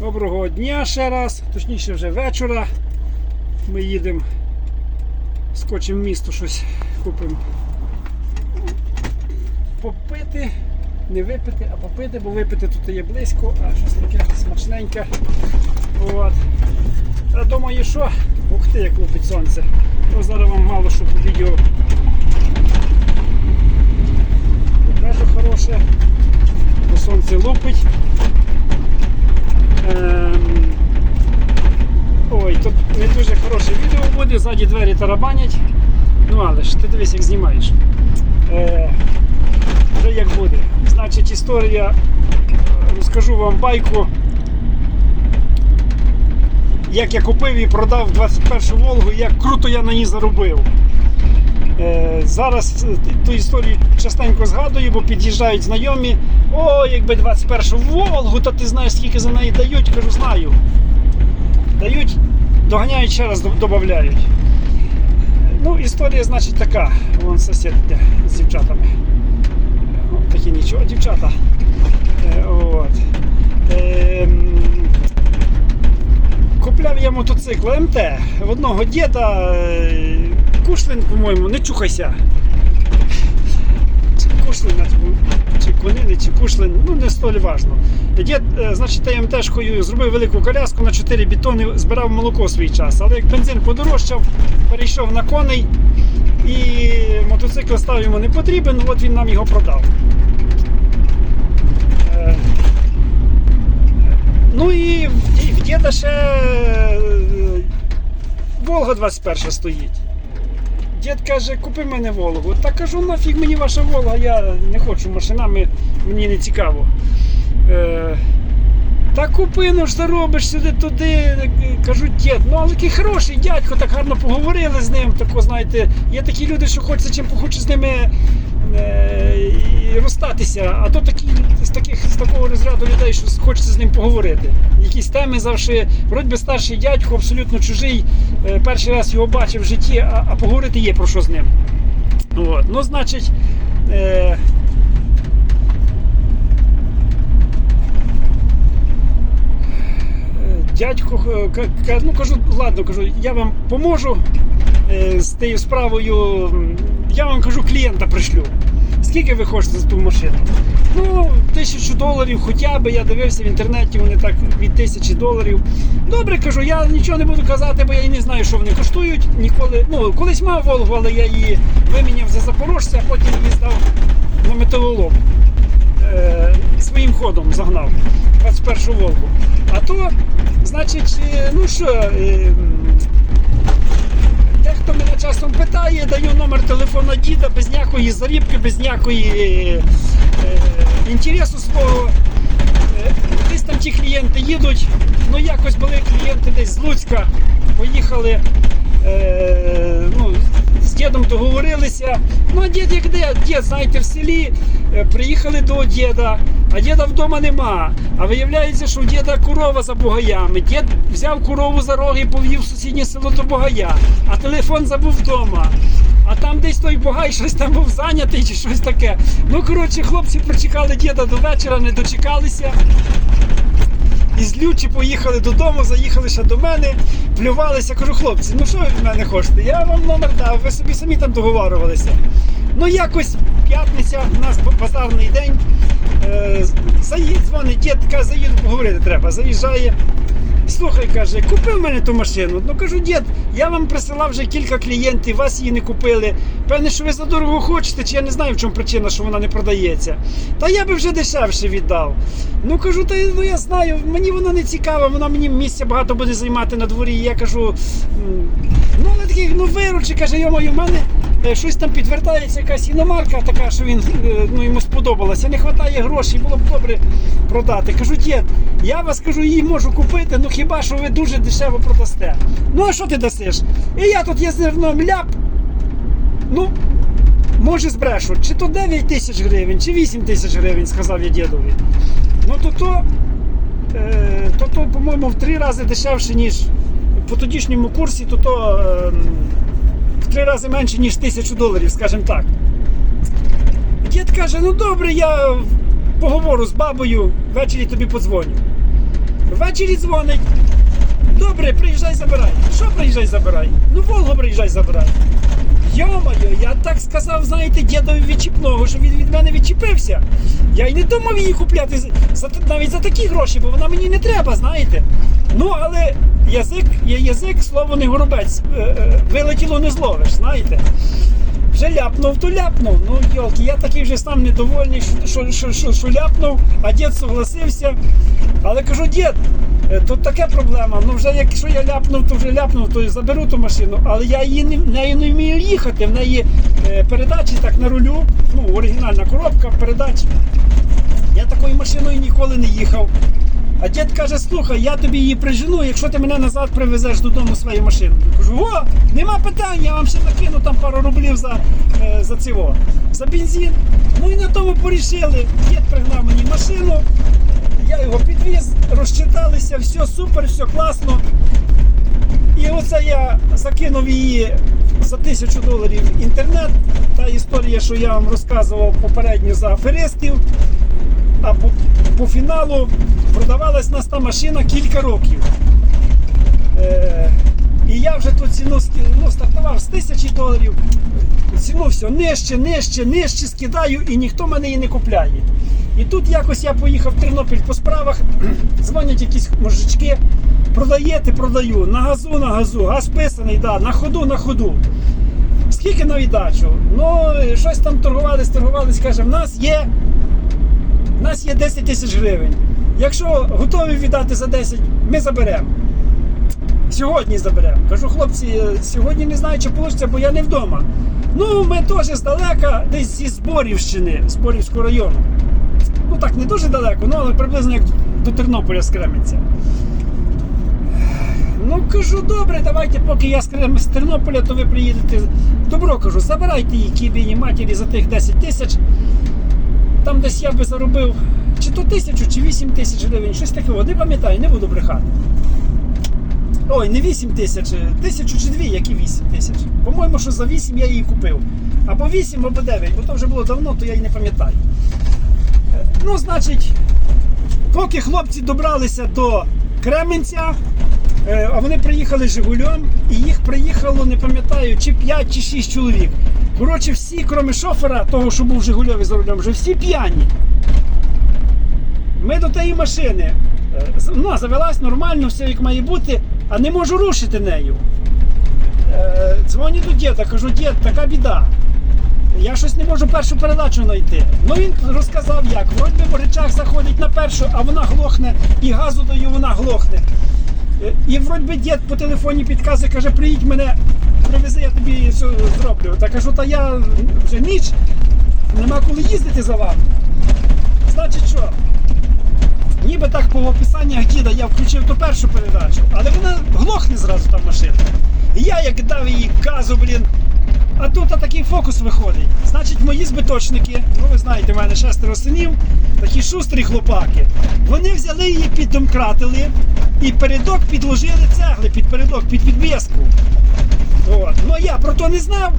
Доброго дня ще раз, точніше вже вечора. Ми їдемо, скочимо в місто, щось купимо. Попити, не випити, а попити, бо випити тут є близько, а щось таке смачненьке. От. А думаю, що? Ух ти, як лупить сонце. Ну, зараз вам мало що по відео покажу хороше, бо сонце лупить. Ем, Ой, тут не дуже хороше відео буде, ззаді двері тарабанять. Ну але ж ти дивись, як знімаєш. Е, вже як буде. Значить, історія, розкажу вам байку. Як я купив і продав 21 Волгу, як круто я на ній заробив. Е, зараз е, ту історію частенько згадую, бо під'їжджають знайомі. О, якби 21 Волгу, то ти знаєш, скільки за неї дають, кажу, знаю. Дають, доганяють ще раз, додають. Ну, історія, значить, така. Вон сусід з дівчатами. О, такі нічого, дівчата. Е, от. Ем, Купляв я мотоцикл МТ в одного діда е, Кушлин, по-моєму, не чухайся. Чи Кушлин, чи Конини, чи Кушлин, ну не столь важно. Дід, е, значить, ТМТшкою зробив велику коляску на 4 бетони, збирав молоко в свій час. Але як бензин подорожчав, перейшов на коней і мотоцикл став йому не потрібен, от він нам його продав. Е, Ну і в діда ще е, Волга 21 стоїть. Дід каже, купи мене Волгу. Та кажу, нафіг мені ваша Волга, я не хочу машинами, мені не цікаво. Е, та купи, ну ж робиш сюди туди. Кажу, дід, ну але який хороший дядько, так гарно поговорили з ним. Тако, знаєте, є такі люди, що хочеться чим хочуть з ними і розстатися. А то такі, з, таких, з такого розряду людей, що хочеться з ним поговорити. Якісь теми завжди, вроді би старший дядько, абсолютно чужий. Е, перший раз його бачив в житті, а, а поговорити є про що з ним. От. Ну, значить. Е, Дядько, е, ну кажу, ладно, кажу, я вам поможу е, з тією справою. Я вам кажу, клієнта пришлю. Скільки ви хочете за ту машину? Ну, тисячу доларів хоча б, я дивився в інтернеті, вони так від тисячі доларів. Добре, кажу, я нічого не буду казати, бо я і не знаю, що вони коштують. Ніколи, ну, колись мав Волгу, але я її виміняв за запорожця, а потім її здав на металолом. Е, своїм ходом загнав 21 Волгу. А то, значить, е, ну що, е, дехто мене часом питає, даю номер телефона діда без ніякої зарібки, без ніякої е, е, інтересу свого. Е, Десь там ті клієнти їдуть. Ну якось були клієнти десь з Луцька, поїхали. Е, ну, з дідом договорилися. Ну, а дід як де? Дід, знаєте, в селі е, приїхали до діда, а діда вдома нема. А виявляється, що у діда корова за бугаями. Дід взяв корову за роги і повів в сусіднє село до бугая, а телефон забув вдома. А там десь той бугай щось там був зайнятий чи щось таке. Ну, коротше, хлопці прочекали діда до вечора, не дочекалися. І злючі поїхали додому, заїхали ще до мене, плювалися. Кажу, хлопці, ну що ви від мене хочете? Я вам номер дав, ви собі самі там договарювалися. Ну якось п'ятниця, у нас базарний день. Е, заїдь, дзвонить дід, каже, заїду, поговорити треба. Заїжджає. Слухай, каже, купи в мене ту машину. Ну кажу, дід, я вам присилав вже кілька клієнтів, вас її не купили. Певне, що ви за дорого хочете, чи я не знаю, в чому причина, що вона не продається. Та я би вже дешевше віддав. Ну кажу, та ну я знаю, мені вона не цікава, вона мені місця багато буде займати на дворі. Я кажу, ну але такий, ну виручи, каже, йомаю, в мене щось там підвертається, якась іномарка така, що він е, ну, йому сподобалася. Не вистачає грошей, було б добре продати. Кажу, дід, я вас кажу, її можу купити, ну хіба що ви дуже дешево продасте. Ну а що ти дасиш? І я тут є зерном ляп. Ну, може збрешу, чи то 9 тисяч гривень, чи 8 тисяч гривень, сказав я дідові. Ну то то, е, то, то по-моєму, в три рази дешевше, ніж по тодішньому курсі, то то е, три рази менше, ніж тисячу доларів, скажімо так. Дід каже, ну добре, я поговорю з бабою, ввечері тобі подзвоню. Ввечері дзвонить. Добре, приїжджай, забирай. Що приїжджай, забирай? Ну, Волгу приїжджай, забирай. Йо-моє, я так сказав, знаєте, дідові відчіпного, що він від мене відчепився. Я й не думав її купляти за- навіть за такі гроші, бо вона мені не треба, знаєте. Ну, але язик є язик, слово не горобець. Е, е, Вилетіло не зловиш, знаєте. Вже ляпнув, то ляпнув. Ну, йолки, я такий вже сам недовольний, що, що, що, що ляпнув, а дід согласився. Але кажу, дід, е, тут така проблема. Ну вже якщо я ляпнув, то вже ляпнув, то заберу ту машину, але я її не, нею не вмію їхати. В неї передачі так на рулю, ну, оригінальна коробка передач. Я такою машиною ніколи не їхав. А дід каже, слухай, я тобі її прижену, якщо ти мене назад привезеш додому своєю машиною. Я кажу, о, нема питань, я вам ще накину там пару рублів за, е, за цього, за бензин. Ну і на тому порішили. Дід пригнав мені машину, я його підвіз, розчиталися, все супер, все класно. І оце я закинув її за тисячу доларів інтернет. Та історія, що я вам розказував попередньо за аферистів. А по, по фіналу продавалась нас та машина кілька років. Е, і я вже ту ціну ну, стартував з тисячі доларів. Ціну все нижче, нижче, нижче скидаю і ніхто мене її не купляє. І тут якось я поїхав в Тернопіль по справах, дзвонять якісь мужички, продаєте, продаю, на газу, на газу, газ писаний, да, на ходу, на ходу. Скільки на віддачу? Ну, щось там торгувались, торгувались, каже, в нас є у нас є 10 тисяч гривень. Якщо готові віддати за 10, ми заберемо. Сьогодні заберемо. Кажу, хлопці, е, сьогодні не знаю, чи вийде, бо я не вдома. Ну, ми теж здалека, десь зі Зборівщини, Зборівського району. Ну так, не дуже далеко, ну але приблизно як до Тернополя з Кременця. Ну кажу, добре, давайте, поки я з Тернополя, то ви приїдете. Добро кажу, забирайте її кібіні матері за тих 10 тисяч. Там десь я би заробив чи то тисячу, чи 8 тисяч гривень, щось таке, не пам'ятаю, не буду брехати. Ой, не 8 тисяч, е, тисячу чи дві, які 8 тисяч. По-моєму, що за 8 я її купив. Або 8, або 9, бо то вже було давно, то я і не пам'ятаю. Е, Ну, значить, поки хлопці добралися до Кременця, е, а вони приїхали Жигулем, і їх приїхало, не пам'ятаю, чи 5, чи 6 чоловік. Коротше, всі, крім шофера, того, що був Жигульові за рулем, вже всі п'яні. Ми до тієї машини. е, з- Ну, завелась нормально, все як має бути, а не можу рушити нею. Е, Дзвоню до діда, кажу, дід, така біда. Я щось не можу першу передачу знайти. Ну він розказав як. Вроді би речах заходить на першу, а вона глохне, і газу даю, вона глохне. Е, І вроді дід по телефоні підказує, каже, приїдь мене, привези, я тобі все зроблю. Та кажу, та я вже ніч, нема коли їздити за вами. Значить що? Ніби так по описаннях діда я включив ту першу передачу, але вона глохне зразу там машина. І я як дав їй газу, блін. А тут такий фокус виходить. Значить, мої збиточники, ну ви знаєте, в мене шестеро синів, такі шустрі хлопаки. Вони взяли її піддомкратили і передок підложили цегли під передок, під підвіску. От. Ну я про то не знав.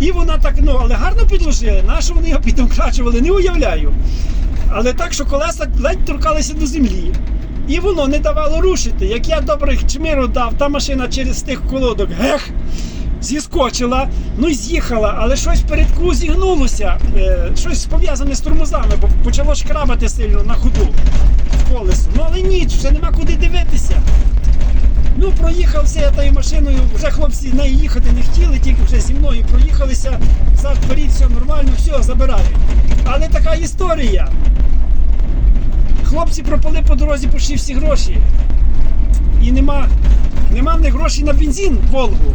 І вона так, ну, але гарно підложили. Нащо вони його піддомкрачували, не уявляю. Але так, що колеса ледь торкалися до землі. І воно не давало рушити. Як я добрих чмиру дав, та машина через тих колодок гех, зіскочила, ну і з'їхала, але щось передку зігнулося, е, щось пов'язане з тормозами, бо почало шкрабати сильно на ходу проїхався я тою машиною, вже хлопці нею їхати не хотіли, тільки вже зі мною проїхалися, зад вперед, все нормально, все, забирають. Але така історія. Хлопці пропали по дорозі почти всі гроші. І нема, нема в них грошей на бензин Волгу.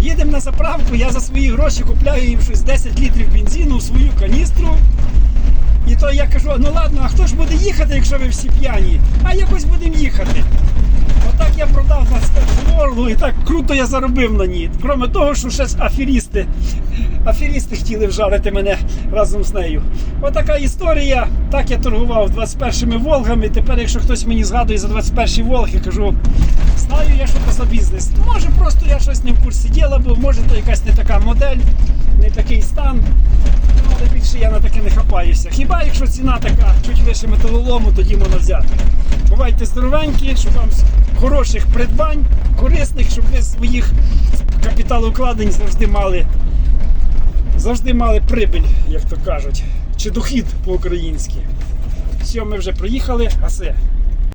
Їдемо на заправку, я за свої гроші купляю їм щось 10 літрів бензину у свою каністру. І то я кажу, ну ладно, а хто ж буде їхати, якщо ви всі п'яні? А якось будемо їхати. Отак я продав 21 Волгу і так круто я заробив на ній. Кроме того, що ще аферісти. Аферісти хотіли вжарити мене разом з нею. Отака історія. Так я торгував 21 Волгами. Тепер, якщо хтось мені згадує за 21 Волги, кажу, знаю я, що це за бізнес. Може, просто я щось не в курсі діла, бо може то якась не така модель, не такий стан. Але більше я на таке не хапаюся. Хіба якщо ціна така чуть вище металолому, тоді можна взяти. Бувайте здоровенькі, щоб вам хороших придбань, корисних, щоб ви своїх капіталовкладень завжди мали завжди мали прибиль, як то кажуть, чи дохід по-українськи. Все, ми вже проїхали, а все.